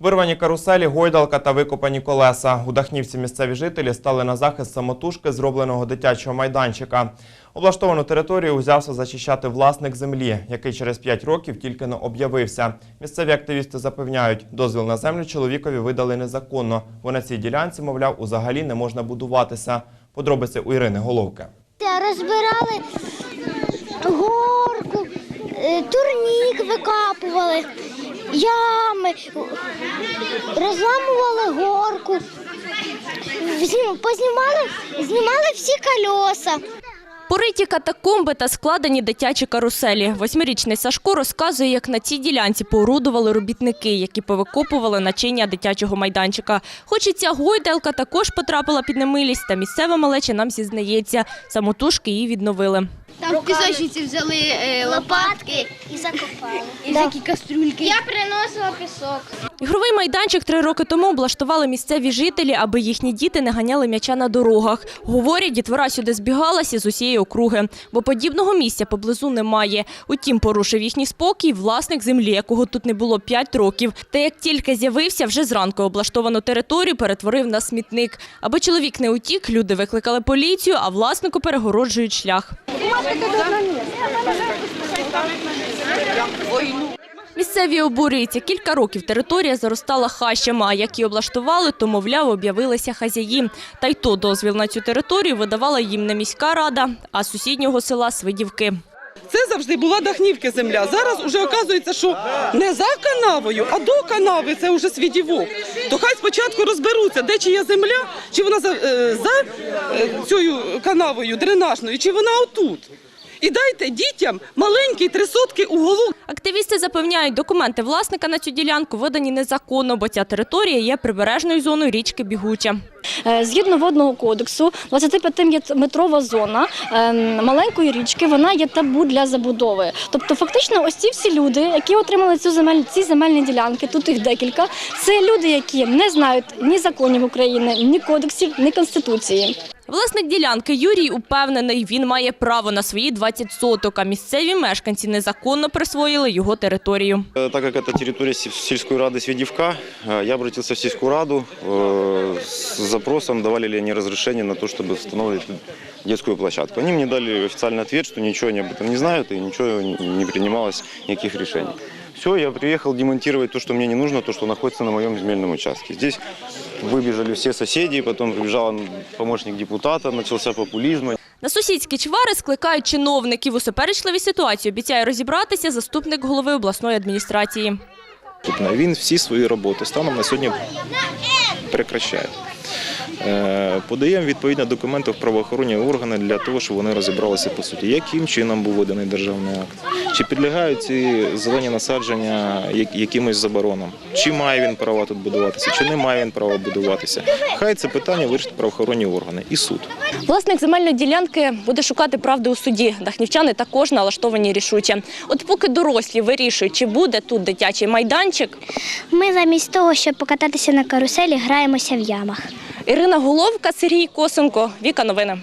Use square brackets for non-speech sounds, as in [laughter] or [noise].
Вирвані каруселі, гойдалка та викопані колеса. У Дахнівці місцеві жителі стали на захист самотужки зробленого дитячого майданчика. Облаштовану територію узявся зачищати власник землі, який через 5 років тільки не об'явився. Місцеві активісти запевняють, дозвіл на землю чоловікові видали незаконно, бо на цій ділянці, мовляв, узагалі не можна будуватися. Подробиці у Ірини Головки. Розбирали горку, е, турнік викапували, ями, розламували горку, познімали, знімали всі кольоса. Пориті катакомби та складені дитячі каруселі. Восьмирічний Сашко розказує, як на цій ділянці поорудували робітники, які повикопували начиння дитячого майданчика. Хоч і ця гойдалка також потрапила під немилість, та місцева малеча нам зізнається, самотужки її відновили. Там в пісочниці взяли е, лопатки І закопали. [laughs] і такі кастрюльки. Я приносила пісок. Ігровий майданчик три роки тому облаштували місцеві жителі, аби їхні діти не ганяли м'яча на дорогах. Говорять, дітвора сюди збігалася з усієї округи, бо подібного місця поблизу немає. Утім, порушив їхній спокій власник землі, якого тут не було п'ять років. Та як тільки з'явився, вже зранку облаштовану територію перетворив на смітник. Аби чоловік не утік, люди викликали поліцію, а власнику перегороджують шлях. Місцеві обурюються. Кілька років територія заростала хащами, а як її облаштували, то, мовляв, об'явилися хазяї. Та й то дозвіл на цю територію видавала їм не міська рада, а сусіднього села Свидівки. Це завжди була Дахнівки земля. Зараз уже оказується, що не за канавою, а до канави це вже свідівок. То хай спочатку розберуться, де чия земля, чи вона за, е, за е, цією канавою дренажною, чи вона отут. І дайте дітям маленькі три сотки уголок. Активісти запевняють, документи власника на цю ділянку видані незаконно, бо ця територія є прибережною зоною річки Бігуча. Е, Згідно водного кодексу, 25-метрова зона е, маленької річки вона є табу для забудови. Тобто, фактично, ось ці всі люди, які отримали цю земель, ці земельні ділянки, тут їх декілька. Це люди, які не знають ні законів України, ні кодексів, ні конституції. Власник ділянки Юрій упевнений, він має право на свої 20 соток, а місцеві мешканці незаконно присвоїли його територію. Э, Так как это территория сельской сельской рады Свидевка, э, я обратился в сельскую раду э, с запросом, давали ли они разрешение на то, чтобы установить тут детскую площадку. Они мне дали официальный ответ, что ничего они об этом не знают и ничего не принималось, никаких решений. Все, я приехал демонтировать то, что мне не нужно, то, что находится на моем земельном участке. Здесь выбежали все соседи, потом прибежал помощник депутата, начался популизм. На сусідські чвари скликають чиновників. У суперечливій ситуації обіцяє розібратися заступник голови обласної адміністрації. Тобто Він всі свої роботи станом на сьогодні прекращає. Е, Подаємо відповідні документи в правоохоронні органи для того, щоб вони розібралися по суті, яким чином був виданий державний акт, чи підлягають ці зелені насадження якимось заборонам, чи має він права тут будуватися, чи не має він права будуватися. Хай це питання вирішать правоохоронні органи і суд. Власник земельної ділянки буде шукати правди у суді. Дахнівчани також налаштовані рішуче. От поки дорослі вирішують, чи буде тут дитячий майданчик, Ми замість того, щоб покататися на каруселі, граємося в ямах. Ірина Головка, Сергій Косенко, Віка Новини.